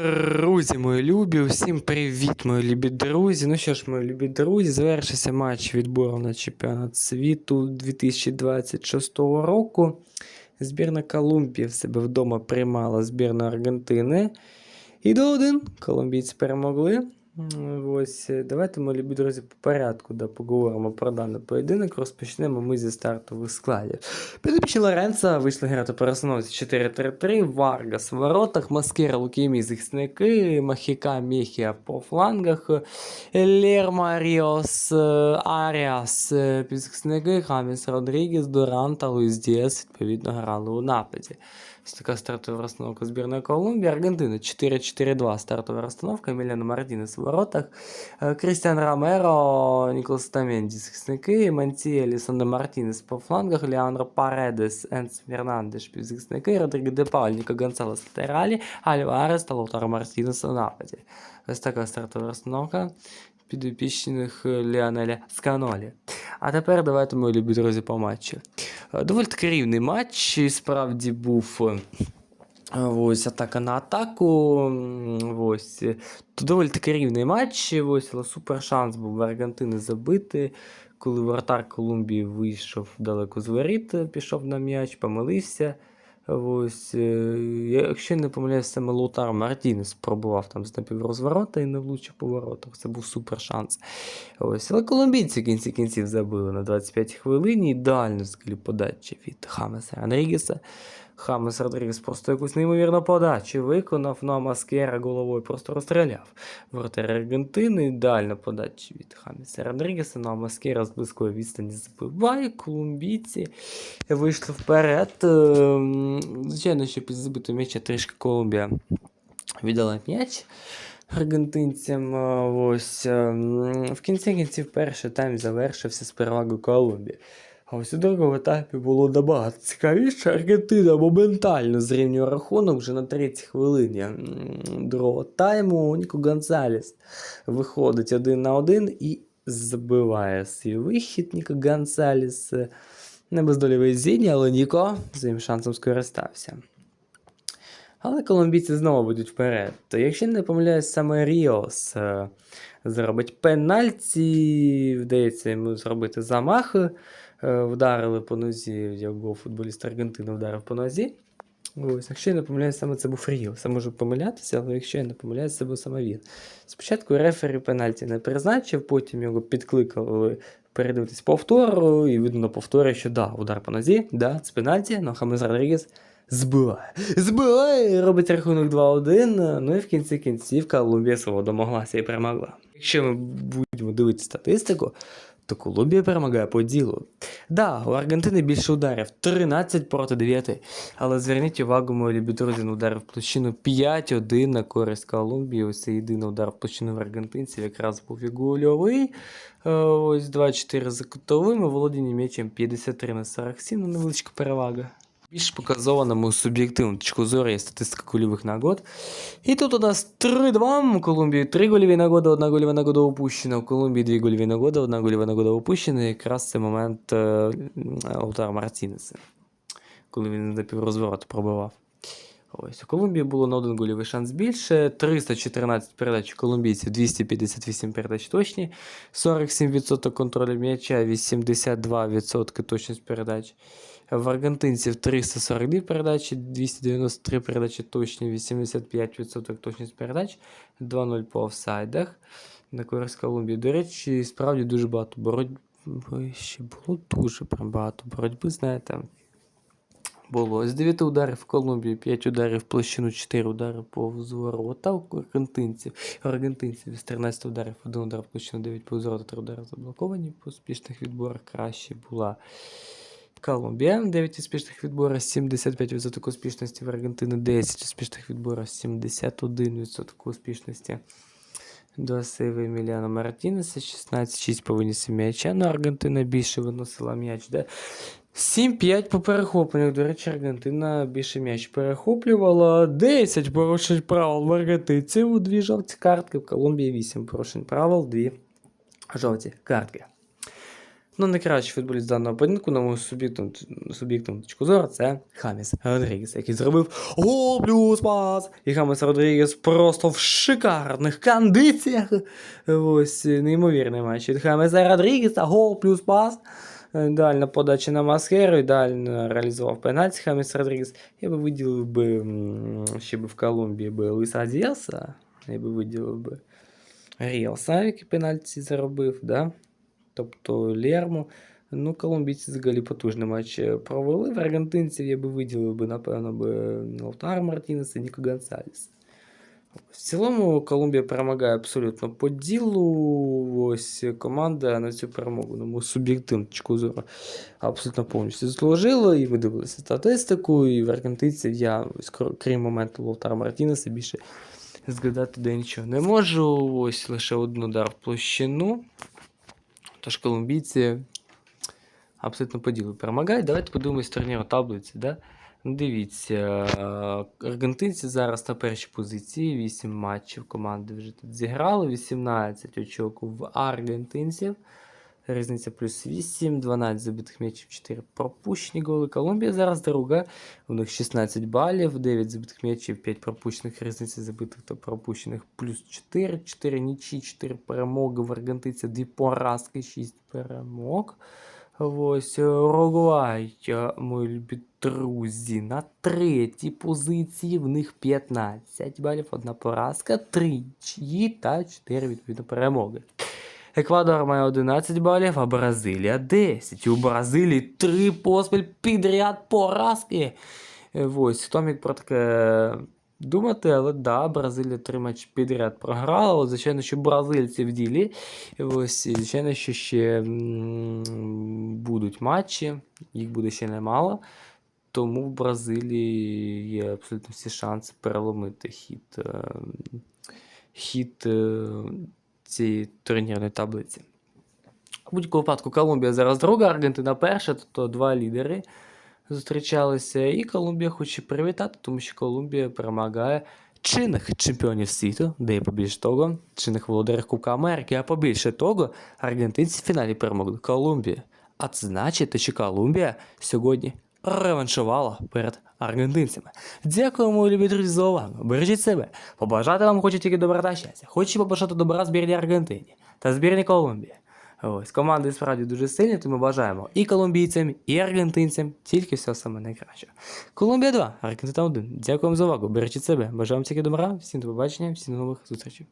Друзі, мої любі, усім привіт, мої любі друзі. Ну що ж, мої любі друзі, завершився матч відбору на чемпіонат світу 2026 року. Збірна Колумбії в себе вдома приймала збірну Аргентини. І до один колумбійці перемогли. Ось, е, давайте, мої любі друзі, по порядку да, поговоримо про даний поєдинок. Розпочнемо ми зі стартових складів. Підопічні Лоренца вийшли грати по розстановці 4-3-3, Варгас в воротах, Маскера, Лукімі, захисники, Махіка, Мехія по флангах, Лерма, Ріос, е, Аріас, е, півзахисники, Хаміс Родрігес, Дуранта, Луїс Діас, відповідно, грали у нападі. Така стартова розстановка збірної Колумбії. Аргентина 4-4-2 стартова розстановка. Еміліано Мартінес в воротах. Е, Крістіан Ромеро, Ніколас Таменді захисники, Мантія, Лісандо Мартінес по флангах, Леандро Паредес, Енс Фернандеш півзахисники, Родриго Де Пауль, Ніко Гонсалес латералі, Альварес та Лаутаро Мартінес у нападі. Ось така стартова розстановка підопічних е, Ліанеля Сканолі. А тепер давайте, мої любі друзі, по матчу. Е, Доволі таки рівний матч. Справді був. е, Ось атака на атаку. Ось. То доволі таки рівний матч. Ось, але супер шанс був Аргентини забити. Коли вратар Колумбії вийшов далеко з воріт, пішов на м'яч, помилився. Ось, е, якщо не помиляюсь, саме Лотар Мартінес пробував там з напіврозворота і не влучив по воротах. Це був супер шанс. Ось, але колумбійці в кінці кінців забили на 25 хвилині. Ідеально взагалі подача від Хамеса Родрігеса. Хамес Родрігес просто якусь неймовірну подачу виконав, ну а Маскера головою просто розстріляв. Воротар Аргентини, ідеальна подача від Хамеса Родрігеса, ну а Маскера з близької відстані забиває. Колумбійці вийшли вперед. Ем, Звичайно, що під забитого м'яча трішки Колумбія віддала м'яч аргентинцям. Ось ем, в кінці кінців перший тайм завершився з перевагою Колумбії. А ось у другому етапі було набагато цікавіше. Аргентина моментально зрівнює рахунок вже на третій хвилині другого тайму. Ніко Гонсалес виходить один на один і забиває свій вихід. Ніко Гонсалес е, не без долі але Ніко своїм шансом скористався. Але колумбійці знову будуть вперед. То якщо не помиляюсь, саме Ріос е, зробить пенальті, вдається йому зробити замах. Е, вдарили по нозі, його футболіст Аргентини вдарив по нозі. Ось, якщо я не помиляюсь, саме це був Ріос. Я можу помилятися, але якщо я не помиляюсь, це був саме він. Спочатку рефері пенальті не призначив, потім його підкликали передивитись повтору, і видно на повторі, що да, удар по нозі, да, це пенальті, але Хамес Родрігес збиває. Збиває, робить рахунок 2-1. Ну і в кінці кінців Колумбія домоглася і перемогла. Якщо ми будемо дивитися статистику, то Колумбія перемагає по ділу. Да, у Аргентини більше ударів 13 проти 9. Але зверніть увагу, мої любі друзі, на удар в площину 5-1 на користь Колумбії. Ось це єдиний удар в площину в аргентинців якраз був і гольовий. Е, Ось 2-4 за кутовими, володіння м'ячем 53 на 47, ну невеличка перевага. Більш показова, мою суб'єктивну точку зору, є статистика кульових нагод. І тут у нас 3-2. У Колумбії 3 гольові нагоди, одна гольова нагода упущена. У Колумбії 2 гольові нагоди, одна гольова нагода упущена. І якраз це момент е, Мартінеса, коли він на піврозвороту пробивав. Ось у Колумбії було на один гольовий шанс більше. 314 передач у колумбійців, 258 передач точні, 47% контролю м'яча, 82% точність передач. В аргентинців 342 передачі, 293 передачі точні, 85% точність передач, 2-0 по офсайдах на користь Колумбії. До речі, справді дуже багато боротьби. Ще було дуже багато боротьби, знаєте. Було з 9 ударів в Колумбії, 5 ударів в площину, 4 удари по взворота у аргентинців. Аргентинців з 13 ударів, 1 удар в площину, 9 по взворота, 3 удари заблоковані. По успішних відборах краще була Колумбія. 9 успішних відборів, 75% успішності в Аргентини, 10 успішних відборів, 71% успішності. До сейви Еміліано Мартінеса, 16-6 по м'яча. Ну, Аргентина більше виносила м'яч. Да? 7-5 по перехопленнях. До речі, Аргентина більше м'яч перехоплювала. 10 порушень правил в аргентинців, дві жовті картки. В Колумбії 8 порушень правил, дві жовті картки. Ну, найкращий футболіст даного поєдинку, на мою суб'єктивну, суб'єктивну точку зору, це Хаміс Родрігес, який зробив гол плюс пас. І Хаміс Родрігес просто в шикарних кондиціях. Ось неймовірний матч від Хамеса Родрігеса, гол плюс пас. Ідеальна подача на Маскеру, ідеально реалізував пенальті Хаміс Родрігес. Я би виділив би м, ще би в Колумбії би Луїса Діаса. Я би виділив би Ріалса, який пенальті заробив, да? тобто Лерму. Ну, колумбійці взагалі потужний матч е, провели. В аргентинців я би виділив би, напевно, би Лаутаро Мартінеса і Ніко Гонсаліса. В цілому Колумбія перемагає абсолютно по ділу. Ось команда на цю перемогу, на мою суб'єктивну точку зору, абсолютно повністю заслужила. І ми дивилися статистику, і в аргентинців я, крім моменту Лаутара Мартінеса, більше згадати де нічого не можу. Ось лише один удар в площину. Тож колумбійці абсолютно по ділу перемагають. Давайте подивимось турніру таблиці. Да? Ну, Дивіться, е, аргентинці зараз на першій позиції, 8 матчів команди вже тут зіграли, 18 очок в аргентинців. Різниця плюс 8, 12 забитих м'ячів, 4 пропущені голи. Колумбія зараз друга. У них 16 балів, 9 забитих м'ячів, 5 пропущених, різниця забитих та пропущених плюс 4, 4 нічі, 4 перемоги в аргентинців, 2 поразки, 6 перемог. Ось е, е, мої любі друзі, на третій позиції в них 15 балів, одна поразка, 3 чиї та 4 відповідно перемоги. Еквадор має 11 балів, а Бразилія 10. У Бразилії 3 поспіль підряд поразки. Е, Ось, хто міг про таке думати, але да, Бразилія 3 матчі підряд програла. Але, звичайно, що бразильці в ділі. Ось, звичайно, що ще будуть матчі, їх буде ще немало. Тому в Бразилії є абсолютно всі шанси переломити хід, е, хід е, цієї турнірної таблиці. У будь-якому випадку Колумбія зараз друга, Аргентина перша, тобто два лідери зустрічалися. І Колумбія хоче привітати, тому що Колумбія перемагає чинних чемпіонів світу, де і побільше того, чинних володарів Кубка Америки, а побільше того, аргентинці в фіналі перемогли Колумбію. А це значить, що Колумбія сьогодні реваншувала перед аргентинцями. Дякуємо, любі друзі, за увагу. Бережіть себе. Побажати вам хочу тільки добра та щастя. Хочу побажати добра збірній Аргентині та збірній Колумбії. Ось команди справді дуже сильні, тому бажаємо і колумбійцям, і аргентинцям тільки все саме найкраще. Колумбія 2, Аргентина 1. Дякую вам за увагу. Бережіть себе. Бажаємо тільки добра. Всім до побачення, всім нових зустрічей.